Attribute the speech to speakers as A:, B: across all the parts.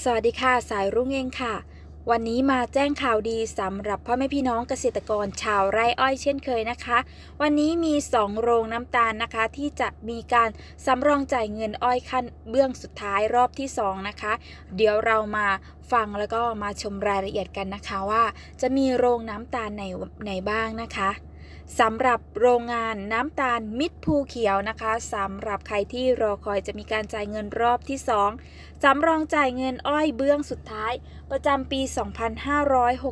A: สวัสดีค่ะสายรุ่งเองค่ะ วันนี้มาแจ้งข่าวดีสำหรับพ่อแม่พี่น้องเกษตรกรชาวไร่อ้อยเช่นเคยนะคะ วันนี้มี 2 โรงน้ำตาลนะคะ ที่จะมีการสำรองจ่ายเงินอ้อยขั้นเบื้องสุดท้ายรอบที่ 2 นะคะ เดี๋ยวเรามาฟังแล้วก็มาชมรายละเอียดกันนะคะว่า จะมีโรงน้ำตาลไหนไหนบ้างนะคะ สำหรับโรงงานน้ำตาลมิตรภูเขียวนะคะสำหรับใครที่รอคอยจะมีการจ่ายเงินรอบที่2สำรองจ่ายเงินอ้อยเบื้องสุดท้าย ประจำปี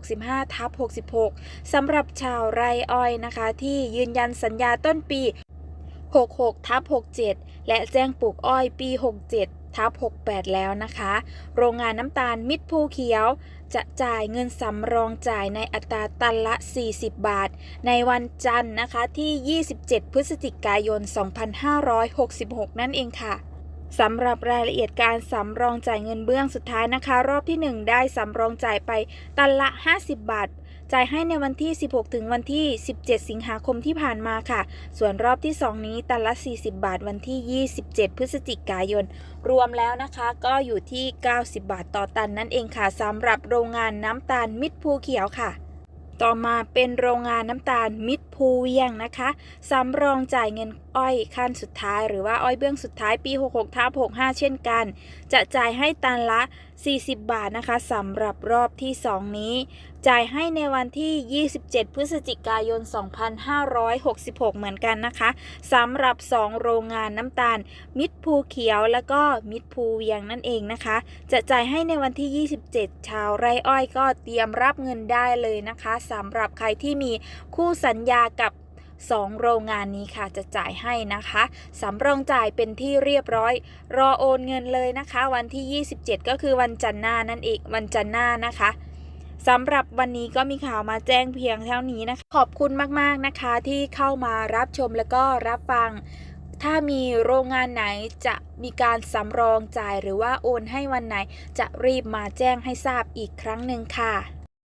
A: 2565ทับ66สำหรับชาวไร่อ้อยนะคะ ที่ยืนยันสัญญาต้นปี 66ทับ67 และแจ้งปลูกอ้อยปี 67 ทับ68 แล้วนะคะ โรงงานน้ำตาลมิตรภูเขียว จะจ่ายเงินสำรองจ่ายในอัตราตันละ 40 บาท ในวันจันทร์นะคะที่ 27 พฤศจิกายน 2566 นั่นเองค่ะสำหรับรายละเอียดการสำรองจ่ายเงินเบื้องสุดท้ายนะคะ รอบที่ 1 ได้สำรองจ่ายไปตันละ 50 บาท จ่ายให้ในวันที่ 16 ถึงวันที่ 17 สิงหาคมที่ผ่านมาค่ะ ส่วนรอบที่ 2 นี้ตันละ 40 บาทวันที่ 27 พฤศจิกายน รวมแล้วนะคะก็อยู่ที่ 90 บาทต่อตันนั่นเองค่ะสำหรับโรงงานน้ำตาลมิตรภูเขียวค่ะ ต่อมาเป็นโรงงานน้ำตาลมิตร ภูเวียงนะคะสำรองจ่ายเงินอ้อยขั้นสุดท้าย หรือว่าอ้อยเบื้องสุดท้ายปี 66ทับ65 เช่นกัน จะจ่ายให้ตันละ 40 บาทนะคะสำหรับรอบที่ 2 นี้ จ่ายให้ในวันที่ 27 พฤศจิกายน 2566 เหมือนกันนะคะสำหรับ 2 โรงงานน้ำตาล มิตรภูเขียวแล้วก็มิตรภูเวียงนั่นเองนะคะ จะจ่ายให้ในวันที่ 27 ชาวไร่อ้อยก็เตรียมรับเงินได้เลยนะคะสำหรับใครที่มีคู่สัญญากับ2 โรงงานนี้ค่ะจะจ่ายให้นะคะสำรองจ่ายเป็นที่เรียบร้อย รอโอนเงินเลยนะคะ วันที่ 27 ก็คือวันจันทร์หน้านั่นเองวันจันทร์หน้านะคะสำหรับวันนี้ก็มีข่าวมาแจ้งเพียงเท่านี้นะคะขอบคุณมากๆนะคะที่เข้ามารับชมแล้วก็รับฟัง ถ้ามีโรงงานไหนจะมีการสำรองจ่ายหรือว่าโอนให้วันไหน จะรีบมาแจ้งให้ทราบอีกครั้งหนึ่งค่ะ